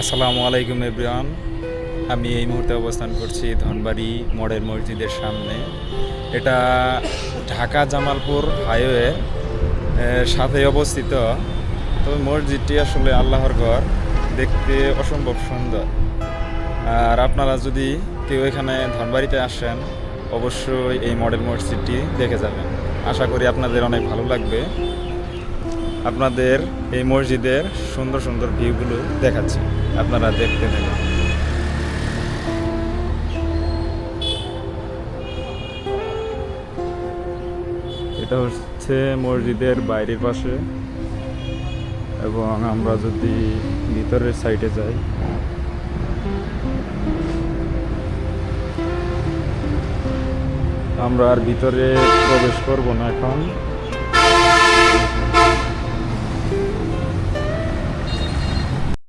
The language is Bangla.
আসসালামু আলাইকুম এভরিওয়ান। আমি এই মুহূর্তে অবস্থান করছি ধনবাড়ি মডেল মসজিদের সামনে। এটা ঢাকা জামালপুর হাইওয়ে সাথে অবস্থিত। তবে মসজিদটি আসলে আল্লাহর ঘর, দেখতে অসম্ভব সুন্দর। আর আপনারা যদি কেউ এখানে ধনবাড়িতে আসেন, অবশ্যই এই মডেল মসজিদটি দেখে যাবেন। আশা করি আপনাদের অনেক ভালো লাগবে। আপনাদের এই মসজিদের সুন্দর সুন্দর ভিউগুলো দেখাচ্ছি। আপনারা দেখতে থাকুন। এটা হচ্ছে মসজিদের বাইরের পাশে এবং আমরা যদি ভিতরের সাইডে যাই। আমরা আর ভিতরে প্রবেশ করব না এখন।